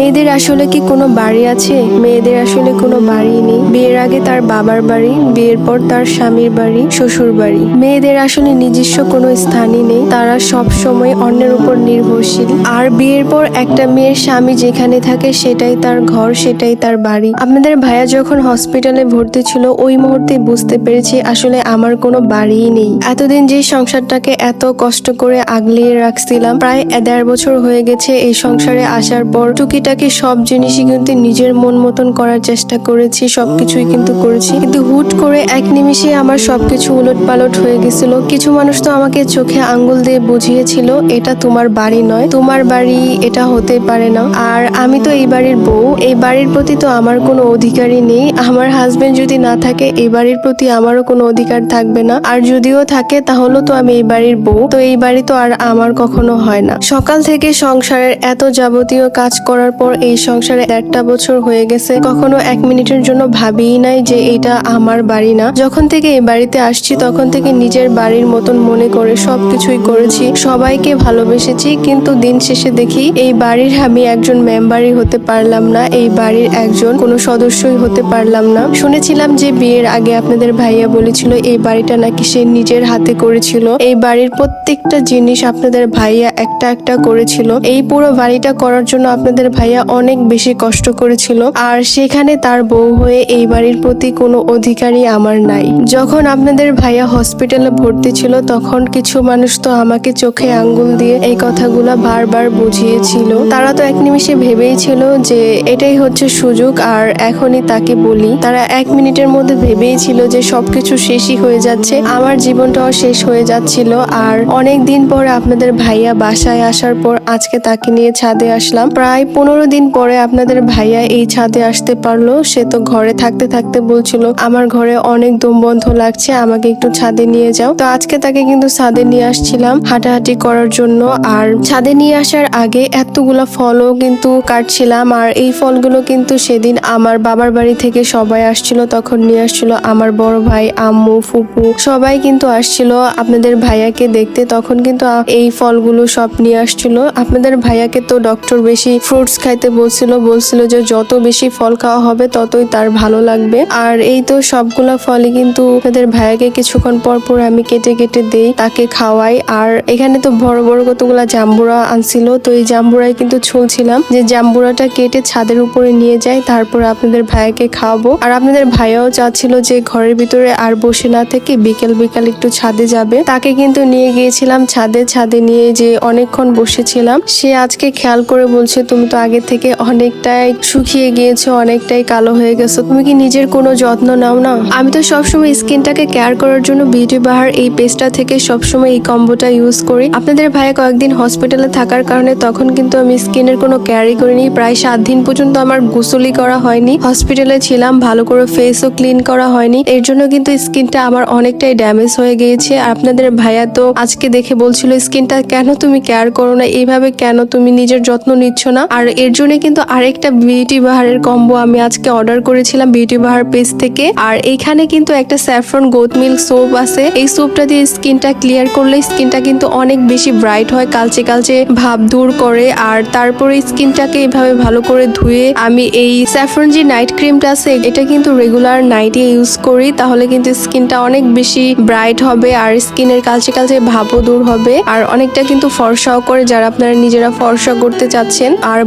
মেয়েদের আসলে কি কোনো বাড়ি আছে? মেয়েদের আসলে কোনো বাড়ি নেই। বিয়ের আগে তার বাবার বাড়ি, বিয়ের পর তার স্বামীর বাড়ি, শ্বশুর বাড়ি। মেয়েদের আসলে নিজস্ব কোনো স্থানই নেই। তারা সব সময় অন্যের উপর নির্ভরশীল। আর বিয়ের পর একটা মেয়ের স্বামী যেখানে থাকে, সেটাই তার ঘর, সেটাই তার বাড়ি। আপনাদের ভাইয়া যখন হসপিটালে ভর্তি ছিল, ওই মুহূর্তে বুঝতে পেরেছি আসলে আমার কোনো বাড়িই নেই। এতদিন যে সংসারটাকে এত কষ্ট করে আগলিয়ে রাখছিলাম, প্রায় দেড় বছর হয়ে গেছে এই সংসারে আসার পর। টুকিটাকি সব জিনিসই কিন্তু নিজের মন মতন করার চেষ্টা করেছি, সবকিছুই কিন্তু করেছি। কিন্তু হুট করে এক নিমিষে আমার সবকিছু উলট পালট হয়ে গেছিল। কিছু মানুষ তো আমাকে চোখে আঙ্গুল দিয়ে বুঝিয়েছিল, এটা তোমার বাড়ি নয়। তোমার বাড়ি এটা হতে পারে না। আর আমি তো এই বাড়ির বউ। এই বাড়ির প্রতি তো আমার কোনো অধিকারই নেই। আমার হাজবেন্ড যদি না থাকে, এই বাড়ির প্রতি আমারও কোনো অধিকার থাকবে না। আর যদিও থাকে, তাহলেও তো আমি এই বাড়ির বউ। তো এই বাড়ি তো আর আমার কখনো হয় না। সকাল থেকে সংসারের এত যাবতীয় কাজ করার পর এই সংসারে একটা বছর হয়ে গেছে। কখনো এক মিনিটের জন্য ভাবিই নাই যে এটা আমার বাড়ি না। যখন থেকে এই বাড়িতে আসছি, তখন থেকে নিজের বাড়ির মতন মনে করে সবকিছুই করেছি। সবাইকে ভালোবেসেছি, কিন্তু দিন শেষে দেখি এই বাড়ির আমি একজন মেম্বারই হতে পারলাম না, এই বাড়ির একজন কোনো সদস্যই হতে পারলাম না। শুনেছিলাম যে বিয়ের আগে আপনাদের ভাইয়া বলেছিল, এই বাড়িটা নাকি সে নিজের হাতে করেছিল। এই বাড়ির প্রত্যেকটা জিনিস আপনাদের ভাইয়া একটা একটা করেছিল। এই পুরো বাড়িটা করার জন্য আপনাদের ভাইয়া অনেক বেশি কষ্ট করেছিল আর সেখানে তার বউ হয়ে এই বাড়ির প্রতি কোনো অধিকারই আমার নাই। যখন আপনাদের ভাইয়া হসপিটালে ভর্তি ছিল তখন কিছু মানুষ তো আমাকে চোখে আঙ্গুল দিয়ে এই কথাগুলো বারবার বুঝিয়েছিল। তারা তো এক নিমিষে ভেবেই ছিল যে এটাই হচ্ছে সুযোগ আর এখনই তাকে বলি। তারা এক মিনিটের মধ্যে ভেবেই ছিল যে সবকিছু শেষই হয়ে যাচ্ছে, আমার জীবনটাও শেষ হয়ে যাচ্ছিল আর অনেক দিন পরে আপনাদের ভাইয়া বাসায় আসার পর আজকে তাকে নিয়ে ছাদে আসলাম। প্রায় পনেরো দিন পরে আপনাদের ভাইয়া এই ছাদে আসতে পারল। সে তো ঘরে থাকতে থাকতে বলছিল, আমার ঘরে অনেক দম বন্ধ লাগছে, আমাকে একটু ছাদে নিয়ে যাও। তো আজকে তাকে কিন্তু ছাদে নিয়ে আসছিলাম হাঁটাহাঁটি করার জন্য। আর ছাদে নিয়ে আসার আগে এতগুলা ফলও কিন্তু কাটছিলাম, আর এই ফলগুলো কিন্তু সেদিন আমার বাবার বাড়ি থেকে সবাই আসছিল, তখন নিয়ে আসছিল আমার বড় ভাই, আম্মু, ফুপু, সবাই কিন্তু আসছিল আপনাদের ভাইয়াকে দেখতে। তখন কিন্তু এই ফলগুলো সব নিয়ে আসছিল। আপনাদের ভাইয়াকে তো ডক্টর বেশি ফ্রুটস খাইতে বলছিল বলছিল যে যত বেশি ফল খাওয়া হবে ততই তার ভালো লাগবে। আর এই তো সবগুলা ফলই কিন্তু আপনাদের ভাইয়াকে কিছুক্ষণ পর পর আমি কেটে কেটে দেই, তাকে খাওয়াই। আর এখানে তো বড় বড় কতগুলা জাম্বুরা আনছিল, তো এই জাম্বুরাই কিন্তু ছুলছিলাম যে জাম্বুরাটা কেটে ছাদের উপরে নিয়ে যাই, তারপর আপনাদের ভাইয়াকে খাওয়াবো। আর আপনাদের ভাইয়াও চাচ্ছিল যে ঘরের ভিতরে আর বসে না থেকে বিকেল বিকাল একটু ছাদে যাবে। তাকে কিন্তু নিয়ে গিয়েছিলাম ছাদে ছাদে নিয়ে যে অনেকক্ষণ বসেছিলাম। সে আজকে খেয়াল করে বলছে, তুমি তো আগে থেকে অনেকটাই শুকিয়ে গিয়েছো, অনেকটাই কালো হয়ে গেছো। তুমি কি নিজের কোনো যত্ন নাও না? আমি তো সবসময় স্কিনটাকে কেয়ার করার জন্য বিউটি বাহার এই পেস্টটা থেকে সবসময় এই কম্বোটা ইউজ করি। আপনাদের ভাইয়া কয়েকদিন হসপিটালে থাকার কারণে তখন কিন্তু আমি স্কিনের কোনো কেয়ারই করিনি। প্রায় সাত দিন পর্যন্ত আমার গোসলই করা হয়নি। হসপিটালে ছিলাম, ভালো করে ফেসও ক্লিন করা হয়নি। এর জন্য কিন্তু স্কিনটা আমার অনেকটাই ড্যামেজ হয়ে গিয়েছে। আপনাদের ভাইয়া তো আজকে দেখে বলছিল, স্কিনটা কেন তুমি কেয়ার করো না? এইভাবে কেন তুমি নিজের যত্ন নিচ্ছ না? আর এর জন্য কিন্তু আরেকটা বিউটি বাহারের কম্বো আমি আজকে অর্ডার করেছিলাম বিউটি বাহার পেজ থেকে। আর এইখানে কিন্তু একটা স্যাফরন গোথ মিল্ক সোপ আছে। এই সোপটা দিয়ে স্কিনটা ক্লিয়ার করলে স্কিনটা কিন্তু অনেক বেশি ব্রাইট হয়, কালচে কালচে ভাব দূর করে। আর তারপরে স্কিনটাকে এভাবে ভালো করে ধুয়ে আমি এই স্যাফরন যে নাইট ক্রিমটা আছে, এটা কিন্তু রেগুলার নাইটে ইউজ করি। তাহলে কিন্তু স্কিনটা অনেক বেশি ব্রাইট হবে আর স্কিনের কালচে কালচে ভাবও দূর হবে। আর অনেকটা কিন্তু ফর্সাও করে যারা আপনারা নিজেরা ফর্সা করতে চাচ্ছেন। আর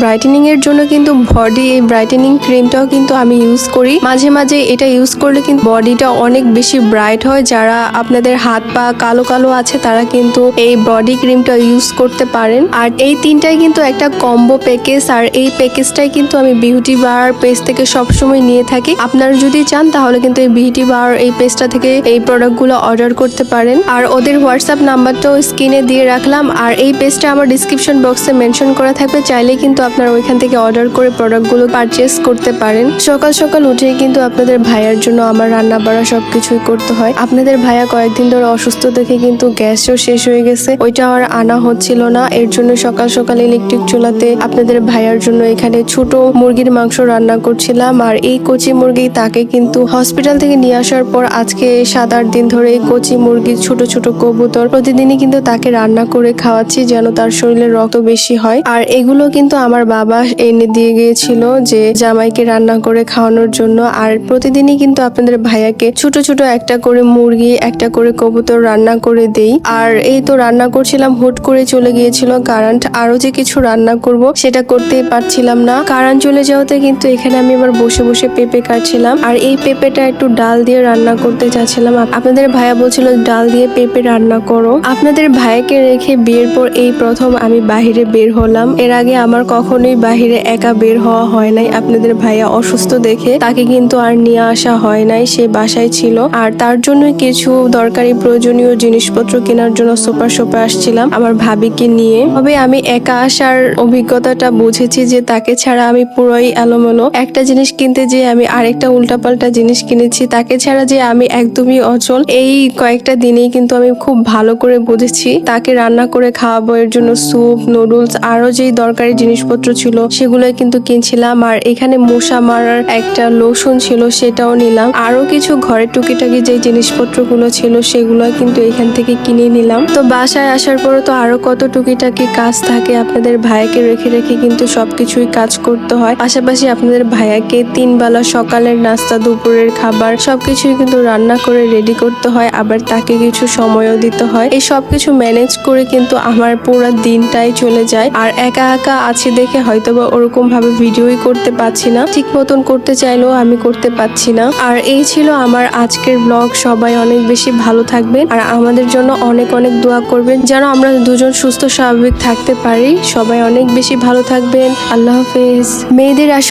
ব্রাইটেনিং এর জন্য কিন্তু বডি এই ব্রাইটেনিং ক্রিমটাও কিন্তু আমি ইউজ করি। মাঝে মাঝে এটা ইউজ করলে কিন্তু বডিটা অনেক বেশি ব্রাইট হয়। যারা আপনাদের হাত পা কালো কালো আছে, তারা কিন্তু এই বডি ক্রিমটা ইউজ করতে পারেন। আর এই তিনটাই কিন্তু একটা কম্বো প্যাকেজ আর এই প্যাকেজটাই কিন্তু আমি বিউটি বার পেজ থেকে সবসময় নিয়ে থাকি। আপনারা যদি চান, তাহলে কিন্তু এই বিউটি বার এই পেজটা থেকে এই প্রোডাক্টগুলো অর্ডার করতে পারেন। আর ওদের হোয়াটসঅ্যাপ নাম্বারটাও স্ক্রিনে দিয়ে রাখলাম। আর এই পেজটা আমার ডিসক্রিপশন বক্সে মেনশন করা থাকবে। চাইলে কিন্তু আপনারা ওইখান থেকে অর্ডার করে প্রোডাক্টগুলো পারচেস করতে পারেন। সকাল সকাল উঠেই কিন্তু আপনাদের ভাইয়ার জন্য আমার রান্না বাড়া সবকিছুই করতে হয়। আপনাদের ভাইয়া কয়েকদিন ধরে অসুস্থ দেখে কিন্তু গ্যাসও শেষ হয়ে গেছে। ওইটা আর আনা হচ্ছিল না। এর জন্য সকাল সকাল ইলেকট্রিক চুলাতে আপনাদের ভাইয়ার জন্য এখানে ছোট মুরগির মাংস রান্না করছিলাম। আর এই কচি মুরগি তাকে কিন্তু হসপিটাল থেকে নিয়ে আসার পর আজকে সাত আট দিন ধরে এই কচি মুরগির ছোট ছোট কবুতর প্রতিদিনই কিন্তু তাকে রান্না করে খাওয়াচ্ছি যেন তার শরীরে রক্ত বেশি হয়। আর এগুলো কিন্তু আমার বাবা এনে দিয়ে গিয়েছিল যে জামাইকে রান্না করে খাওয়ানোর জন্য। আর প্রতিদিনই কিন্তু আপনাদের ভাইয়াকে ছোট ছোট একটা করে মুরগি, একটা করে কবুতর রান্না করে দেই। আর এই তো রান্না করছিলাম, হুট করে চলে গিয়েছিল কারেন্ট। আরও যে কিছু রান্না করব সেটা করতেই পারছিলাম না। কারেন্ট চলে যাওয়াতে কিন্তু এখানে আমি আবার বসে বসে পেঁপে কাটছিলাম। আর এই পেঁপেটা একটু ডাল দিয়ে রান্না করতে চাচ্ছিলাম। আপ- আপনাদের ভাইয়া বলছিল, ডাল দিয়ে পেঁপে রান্না করো। আপনাদের ভাইয়াকে রেখে বিয়ের পর এই প্রথম আমি বাহিরে বের হলাম। এর আগে আমার কখনোই বাহিরে একা বের হওয়া হয় নাই। আপনাদের ভাইয়া অসুস্থ দেখে তাকে কিন্তু আর নিয়ে আসা হয় নাই। সে বাসায় ছিল। আর তার জন্য কিছু দরকারি প্রয়োজনীয় জিনিসপত্র কেনার জন্য সুপার শপে আসছিলাম আমার ভাবিকে নিয়ে। তবে আমি একা আসার অভিজ্ঞতাটা বুঝেছি যে তাকে ছাড়া আমি পুরোই এলোমেলো। একটা জিনিস কিনতে যে আমি আরেকটা উল্টাপাল্টা জিনিস কিনেছি। তাকে ছাড়া যে আমি একদমই অচল, এই কয়েকটা দিনেই কিন্তু আমি খুব ভালো করে বুঝেছি। তাকে রান্না করে খাওয়াবো এর জন্য স্যুপ নুডলস আরও যেই দরকারি জিনিসপত্র ছিল, সেগুলোই কিন্তু কিনছিলাম। আর এখানে মশা মারার একটা লোশন ছিল, সেটাও নিলাম। আরও কিছু ঘরের টুকিটাকি যে জিনিসপত্রগুলো ছিল সেগুলো কিন্তু এখান থেকে কিনে নিলাম। তো বাসায় আসার পরে তো আরও কত টুকিটাকি কাজ থাকে, আপনাদের ভাইয়াকে রেখে রেখে কিন্তু সবকিছুই কাজ করতে হয়। পাশাপাশি আপনাদের ভাইয়াকে তিন বেলা সকালের নাস্তা, দুপুরের খাবার, সবকিছুই কিন্তু রান্না করে রেডি করতে হয়। আবার তাকে কিছু সময়ও দিতে হয়। এই সবকিছু ম্যানেজ করে কিন্তু আমার পুরো দিনটাই চলে যায়। আর একা একা আছি দেখে হয়তো বা ওরকম ভাবে ভিডিওই করতে পারছি না। ঠিক মতন করতে চাইলেও আমি করতে পারছি না। আর এই ছিল আমার আজকের ব্লগ সবাই অনেক বেশি ভালো থাকবেন আর আমাদের জন্য অনেক অনেক দোয়া করবেন, যেন আমরা দুজন সুস্থ স্বাভাবিক থাকতে পারি। সবাই অনেক বেশি ভালো থাকবেন। আল্লাহ হাফেজ। মেয়েদের